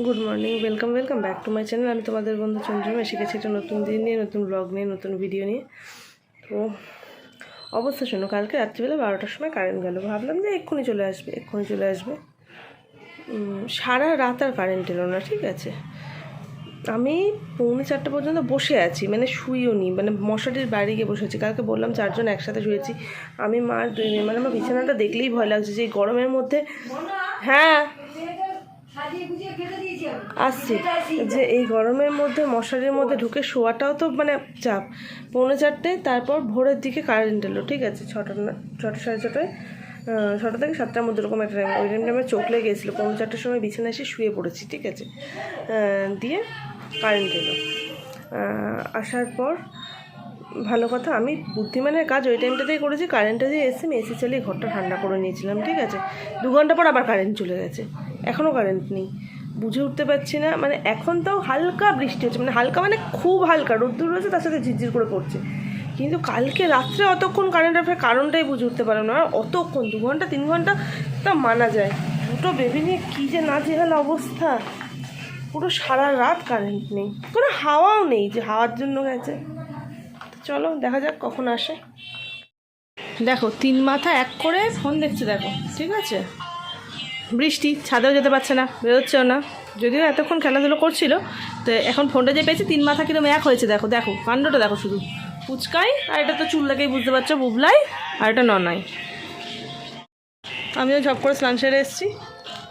Good morning, welcome welcome back to my channel. আমি তোমাদের বন্ধু চন্দ্রিমা, এসে গেছি একটা নতুন দিন নিয়ে, নতুন ব্লগ নিয়ে, নতুন ভিডিও নিয়ে। তো অবস্থা শোনো, কালকে রাত্রিবেলা বারোটার সময় কারেন্ট গেল। ভাবলাম যে এক্ষুনি চলে আসবে, এক্ষুনি চলে আসবে। সারা রাত আর কারেন্ট এলো না, ঠিক আছে? আমি পৌনে চারটে পর্যন্ত বসে আছি মানে শুইও নি মানে মশারির বাইরে গিয়ে বসে আছি। কালকে বললাম চারজন একসাথে শুয়েছি। আমি, মা আর দুই মেয়ে মানে আমার বিছানাটা দেখলেই ভয় লাগছে যে এই গরমের মধ্যে হ্যাঁ আসছি। যে এই গরমের মধ্যে মশারির মধ্যে ঢুকে শোয়াটাও তো মানে চাপ। পৌনে চারটে তারপর ভোরের দিকে কারেন্ট এলো ঠিক আছে? ছটা না ছটা সাড়ে ছটায় ছটা থেকে সাতটার মধ্যে এরকম একটা টাইম ওই টাইমটা আমার চোখ লেগে গেছিল। পৌনে চারটার সময় বিছানায় এসে শুয়ে পড়েছি ঠিক আছে? দিয়ে কারেন্ট এলো। আসার পর ভালো কথা আমি বুদ্ধিমানের কাজ ওই টাইমটাতেই করেছি। কারেন্টটা যে এসে আমি এসি চালিয়ে ঘরটা ঠান্ডা করে নিয়েছিলাম ঠিক আছে? দু ঘণ্টা পর আবার কারেন্ট চলে গেছে। এখনও কারেন্ট নেই। বুঝে উঠতে পারছি না। মানে এখন তাও হালকা বৃষ্টি হচ্ছে। মানে হালকা মানে খুব হালকা। রোদ্দুর রয়েছে, তার সাথে ঝিরঝির করে পড়ছে। কিন্তু কালকে রাত্রে অতক্ষণ কারেন্ট আসার কারণটাই বুঝে উঠতে পারলাম না। অতক্ষণ, দু ঘণ্টা, তিন ঘণ্টা, তা মানা যায়। দুটো বেবি নিয়ে কী যে না জেহাল অবস্থা। পুরো সারা রাত কারেন্ট নেই। কোনো হাওয়াও নেই যে হাওয়ার জন্য গেছে। চলো, দেখা যাক কখন আসে। দেখো, তিন মাথা এক করে ফোন দেখছে, দেখো। ঠিক আছে? বৃষ্টি, ছাদেও যেতে পারছে না, বেরোচ্ছেও না। যদিও এতক্ষণ খেলাধুলো করছিল, তো এখন ফোনটা যে পেয়েছে, তিন মাথা কিরম এক হয়েছে, দেখো দেখো, কাণ্ডটা দেখো শুধু। পুচকাই, আর এটা তো চুল লাগেই বুঝতে পারছ, বুবলাই, আর এটা ননাই। আমিও ঝপ করে স্নান সেরে এসেছি।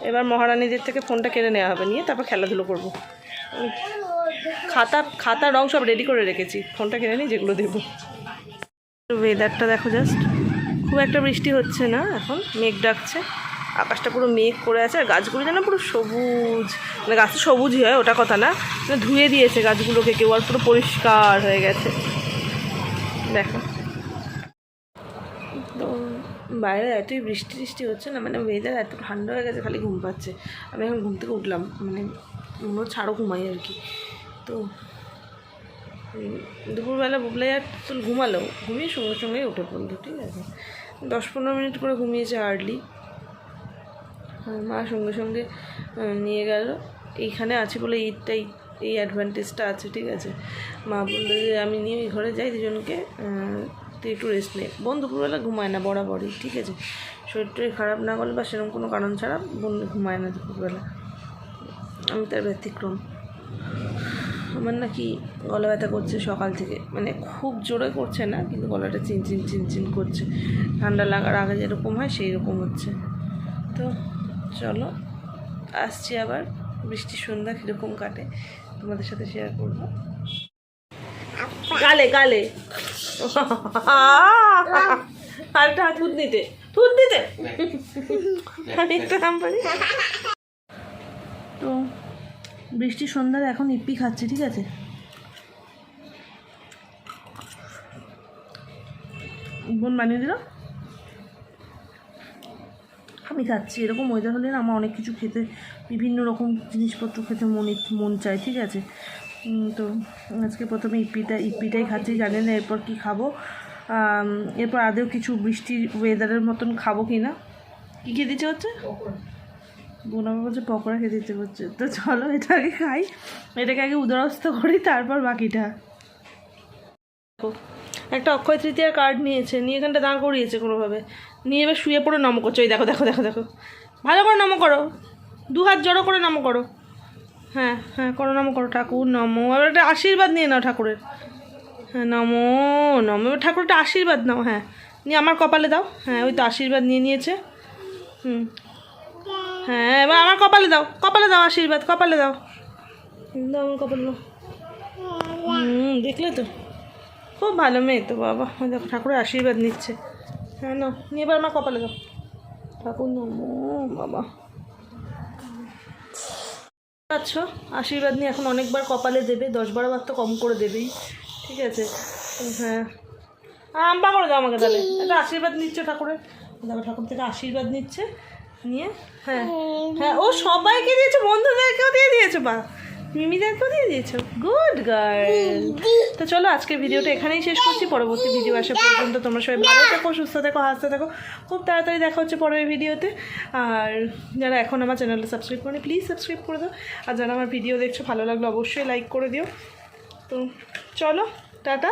এবার মহারানীদের থেকে ফোনটা কেড়ে নেওয়া হবে, নিয়ে তারপর খেলাধুলো করব। খাতা খাতা রং সব রেডি করে রেখেছি ফোনটা কিনে নিই, যেগুলো দেবো। ওয়েদারটা দেখো জাস্ট খুব একটা বৃষ্টি হচ্ছে না, এখন মেঘ ডাকছে। আকাশটা পুরো মেঘ করে আছে, আর গাছগুলো যেন পুরো সবুজ। মানে গাছ সবুজই হয়, ওটা কথা না। মানে ধুয়ে দিয়েছে গাছগুলোকে, কেউ আর পুরো পরিষ্কার হয়ে গেছে। দেখো। তো বাইরে এতই বৃষ্টি টিষ্টি হচ্ছে না মানে ওয়েদার এত ঠান্ডা হয়ে গেছে, খালি ঘুম পাচ্ছে। আমি এখন ঘুম থেকে উঠলাম মানে মনে ছাড়ো ঘুমাই আর কি। তো দুপুরবেলা বুবলাই আর তুল ঘুমালো, ঘুমিয়ে সঙ্গে সঙ্গেই উঠে পড়ল, ঠিক আছে। দশ পনেরো মিনিট করে ঘুমিয়েছে আর্লি মা সঙ্গে সঙ্গে নিয়ে গেল। এইখানে আছে বলে এইটাই এই অ্যাডভান্টেজটা আছে, ঠিক আছে? মা বলল যে, আমি নিয়ে ওই ঘরে যাই দুজনকে তুই একটু রেস্ট নে। বোন দুপুরবেলা ঘুমায় না, বরাবরই, ঠিক আছে? শরীর টরীর খারাপ না করলে বা সেরকম কোনো কারণ ছাড়া বোন ঘুমায় না দুপুরবেলা। আমি তার ব্যতিক্রম। আমার নাকি গলা ব্যথা করছে সকাল থেকে। মানে খুব জোরে করছে না, কিন্তু গলাটা চিনচিন চিনচিন করছে। ঠান্ডা লাগার আগে যেরকম হয় সেই রকম হচ্ছে। তো চলো, আসছি আবার। বৃষ্টির সন্ধ্যা কীরকম কাটে, তোমাদের সাথে শেয়ার করব। গালে গালে। আরেকটা হাত থুত নিতে থুত একটা পারি তো বৃষ্টির সন্ধ্যায় এখন ইপ্পি খাচ্ছে, ঠিক আছে? বোন বানিয়ে দিল? আমি খাচ্ছি। এরকম ওয়েদার হলে না আমার অনেক কিছু খেতে, বিভিন্ন রকম জিনিসপত্র খেতে মন মন চায়, ঠিক আছে? তো আজকে প্রথমে ইপ্পিটা ইপ্পিটাই খাচ্ছি, জানি না এরপর কি খাব। এরপর আদেও কিছু বৃষ্টির ওয়েদারের মতন খাব কি না কী খেয়ে দিচ্ছে হচ্ছে? বোন আমার বলছে পকোড়া খেতে ইচ্ছে করছে তো চলো এটা আগে খাই। এটাকে আগে উদরস্থ করি, তারপর বাকিটা। একটা অক্ষয় তৃতীয়ার কার্ড নিয়েছে, নিয়ে এখানটা দাঁড় করিয়েছে কোনোভাবে। নিয়ে এবার শুয়ে পড়ে নম করছে ওই দেখো দেখো দেখো দেখো। ভালো করে নম করো। দু হাত জড়ো করে নম করো। হ্যাঁ হ্যাঁ করো নম করো, ঠাকুর নমো এবার একটা আশীর্বাদ নিয়ে নাও ঠাকুরের। হ্যাঁ নমো নমো এবার ঠাকুরটা আশীর্বাদ নাও হ্যাঁ। নিয়ে আমার কপালে দাও। হ্যাঁ ওই তো আশীর্বাদ নিয়ে নিয়েছে। হুম। হ্যাঁ এবার আমার কপালে দাও। কপালে দাও আশীর্বাদ, কপালে দাও। দাও আমার কপালে দাও। হুম, দেখলে তো? খুব ভালো মেয়ে তো বাবা। দেখো, ঠাকুরের আশীর্বাদ নিচ্ছে। হ্যাঁ না নিয়ে এবার আমার কপালে দাও। ঠাকুর নমো বাবা। আচ্ছা আশীর্বাদ নিয়ে এখন অনেকবার কপালে দেবে দশ বারো বার তো কম করে দেবেই। ঠিক আছে? হ্যাঁ। আম্বা করে দাও আমাকে তাহলে। একটা আশীর্বাদ নিচ্ছে ঠাকুরের। দেখো ঠাকুর থেকে আশীর্বাদ নিচ্ছে, নিয়ে হ্যাঁ। হ্যাঁ ও সবাইকে দিয়েছে, বন্ধুদেরকেও দিয়ে দিয়েছে বা মিমি দেখো দিয়ে দিয়েছ? গুড গার্ল তো চলো আজকের ভিডিওটা এখানেই শেষ করছি। পরবর্তী ভিডিও আসা পর্যন্ত তোমরা সবাই ভালো থাকো সুস্থ থাকো হাসতে থাকো। খুব তাড়াতাড়ি দেখা হচ্ছে পরের ভিডিওতে। আর যারা এখন আমার চ্যানেলটা সাবস্ক্রাইব করে প্লিজ সাবস্ক্রাইব করে দাও। আর যারা আমার ভিডিও দেখছ ভালো লাগল অবশ্যই লাইক করে দিও। তো চলো টাটা।